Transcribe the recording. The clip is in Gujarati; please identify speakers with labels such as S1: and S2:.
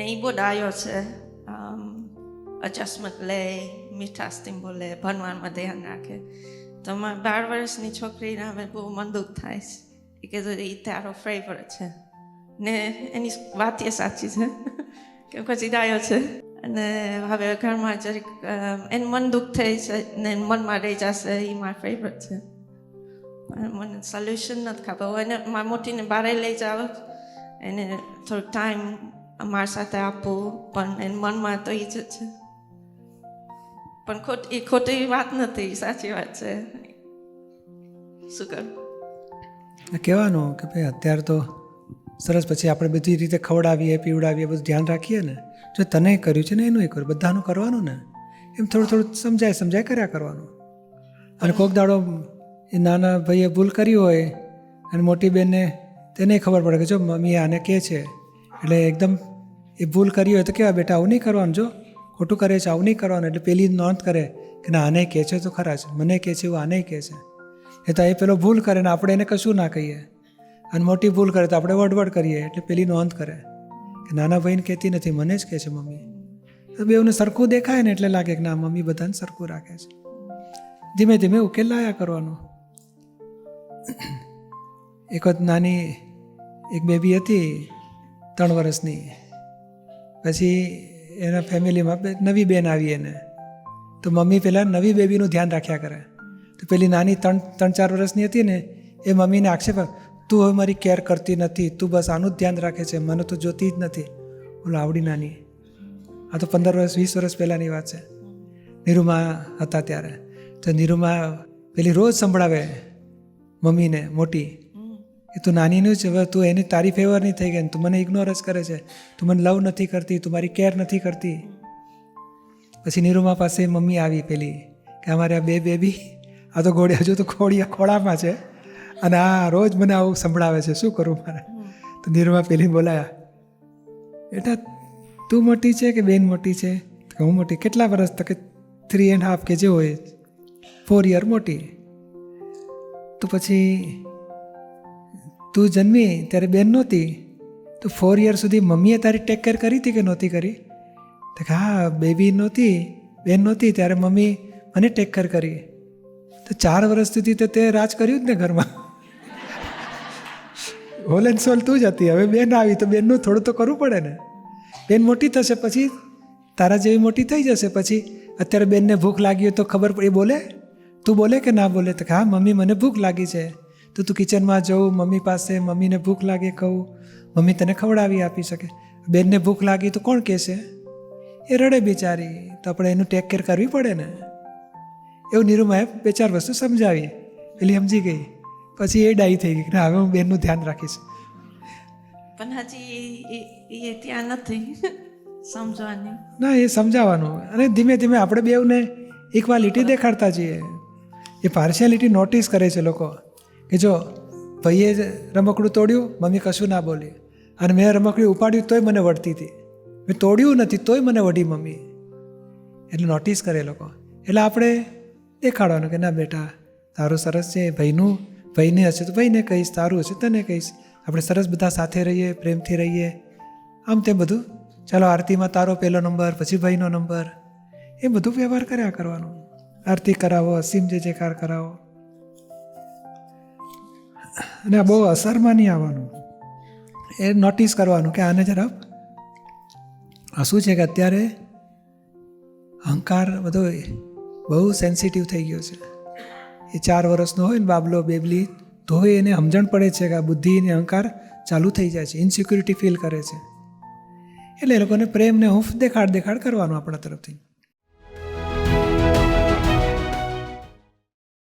S1: એ બહુ ડાયો છે એડજસ્ટમેન્ટ લે મીઠાશથી બોલે, ભણવામાં ધ્યાન રાખે. તો મારા બાર વર્ષની છોકરીને હવે બહુ મન દુઃખ થાય છે. એ કીધું એ તારો ફેવરેટ છે. ને એની વાત એ સાચી છે. કે પછી ડાયો છે. અને હવે ઘરમાં જરીક એનું મન દુઃખ થઈ છે ને મનમાં રહી જશે એ મારા ફેવરેટ છે. મને સોલ્યુશન નથી ખબર. એને, મારી મોટીને બારે લઈ જાવ. એને થોડોક ટાઈમ અમારી સાથે આપવું પણ એને મનમાં તો એ જ છે. પણ ખોટ, એ ખોટી વાત નથી, સાચી વાત છે. શું કરું?
S2: કહેવાનું કે ભાઈ અત્યારે તો સરસ, પછી આપણે બધી રીતે ખવડાવીએ, પીવડાવીએ, બધું ધ્યાન રાખીએ ને, જો તને કર્યું છે ને, એનું એ કર્યું, બધાનું કરવાનું ને, એમ થોડું થોડું સમજાય સમજાય કર્યા કરવાનું. અને કોક દાડો એ નાના ભાઈએ ભૂલ કરી હોય, અને મોટી બેનને તેને ખબર પડે કે જો મમ્મી આને કહે છે, એટલે એકદમ એ ભૂલ કરી હોય તો કેવા બેટા, આવું નહીં કરવાનું, જો ખોટું કરે છે, આવું નહીં કરવાનું. એટલે પેલી નોંધ કરે કે ના, આને કહે છે તો ખરા છે મને કહે છે, એવું આને કહે છે. એ તો એ પેલો ભૂલ કરે ને આપણે એને કશું ના કહીએ. અને મોટી ભૂલ કરે તો આપણે વડવડ કરીએ, એટલે પેલી નોંધ કરે કે નાના ભાઈને કહેતી નથી, મને જ કહે છે, મમ્મી. તો બેઉને સરખું દેખાય ને એટલે લાગે કે ના, મમ્મી બધાને સરખું રાખે છે. ધીમે ધીમે ઉકેલ લાયા કરવાનો. એક વખત નાની એક બેબી હતી ત્રણ વર્ષની. પછી એના ફેમિલીમાં નવી બેન આવી એને. તો મમ્મી પહેલાં નવી બેબીનું ધ્યાન રાખ્યા કરે. તો પેલી નાની ત્રણ ત્રણ, ચાર વર્ષની હતી ને, એ મમ્મીને આક્ષેપ તું હવે મારી કેર કરતી નથી, તું બસ આનું જ ધ્યાન રાખે છે, મને તો જોતી જ નથી. બોલો, આવડી નાની. આ તો પંદર વર્ષ, વીસ વર્ષ પહેલાંની વાત છે. નિરૂમા હતા ત્યારે. તો નીરુમા પેલી રોજ સંભળાવે મમ્મીને, મોટી. કે તું નાનીનું જ હવે તું એની તારી ફેવર નહીં થઈ ગઈ તું મને ઇગ્નોર જ કરે છે. તું મને લવ નથી કરતી, તું મારી કેર નથી કરતી. પછી નીરુમા પાસે મમ્મી આવી પેલી કે અમારે આ બે બેબી આ તો ઘોડી હજુ તો ખોડિયા ખોળામાં છે. અને આ રોજ મને આવું સંભળાવે છે, શું કરું મારે? તો નીરુમા પેલી બોલાયા, બેટા, તું મોટી છે કે બેન મોટી છે? હું મોટી. કેટલા વર્ષ તો કે થ્રી એન્ડ હાફ કે જે હોય. ફોર યર મોટી. તો પછી તું જન્મી ત્યારે બેન નહોતી? તો ફોર યર સુધી મમ્મીએ તારી ટેક કેર કરી હતી કે નહોતી કરી? તો હા બેબી નહોતી, બેન નહોતી ત્યારે મમ્મી મને ટેક કેર કરી. તો ચાર વર્ષ સુધી તો તે રાજ કર્યું જ ને ઘરમાં. હોલ એન્ડ સોલ તું જ હતી. હવે બેન આવી તો બેનનું થોડું તો કરવું પડે ને. બેન મોટી થશે પછી, તારા જેવી મોટી થઈ જશે પછી. અત્યારે બેનને ભૂખ લાગી હોય તો ખબર પડે. એ બોલે? તું બોલે કે ના બોલે? તો હા, મમ્મી મને ભૂખ લાગી છે. તો તું કિચનમાં જવું મમ્મી પાસે મમ્મીને ભૂખ લાગે કહું મમ્મી તને ખવડાવી આપી શકે. બેનને ભૂખ લાગી તો કોણ કહેશે? એ રડે બિચારી તો આપણે એનું ટેક કેર કરવી પડે ને? એવું નિરૂમાએ બે ચાર વસ્તુ સમજાવી. પેલી સમજી ગઈ પછી એ ડાઈ થઈ ગઈ કે હવે હું બેનનું ધ્યાન રાખીશ.
S1: પણ હજી એ- ત્યાં નથી સમજવાની.
S2: ના એ સમજાવવાનું. અને ધીમે ધીમે આપણે બેઉને ઇક્વાલિટી દેખાડતા જઈએ. એ પાર્શિયાલિટી નોટિસ કરે છે લોકો. કે જો ભાઈએ રમકડું તોડ્યું, મમ્મી કશું ના બોલી. અને મેં રમકડું ઉપાડ્યું તોય મને વળતી હતી. મેં તોડ્યું નથી તોય મને વઢી મમ્મી. એટલે નોટિસ કરે લોકો. એટલે આપણે દેખાડવાનું કે ના બેટા, તારું સરસ છે, ભાઈનું, ભાઈને હશે તો ભાઈને કહીશ, તારું હશે તને કહીશ. આપણે સરસ બધા સાથે રહીએ, પ્રેમથી રહીએ. આમ તે બધું. ચાલો આરતીમાં તારો પહેલો નંબર પછી ભાઈનો નંબર એ બધું વ્યવહાર કર્યા કરવાનું. આરતી કરાવો, અસીમ જે જેકાર કરાવો. અને આ બહુ અસરમાં નહીં આવવાનું. એ નોટિસ કરવાનું કે આને જરા આ શું છે કે અત્યારે અહંકાર બધો બહુ સેન્સિટિવ થઈ ગયો છે. એ ચાર વર્ષનો હોય ને બાબલો, બેબલી, તો એને સમજણ પડે છે કે આ બુદ્ધિ અને અહંકાર ચાલુ થઈ જાય છે ઇનસિક્યુરિટી ફીલ કરે છે. એટલે એ લોકોને પ્રેમને હૂંફ દેખાડ દેખાડ કરવાનું આપણા તરફથી.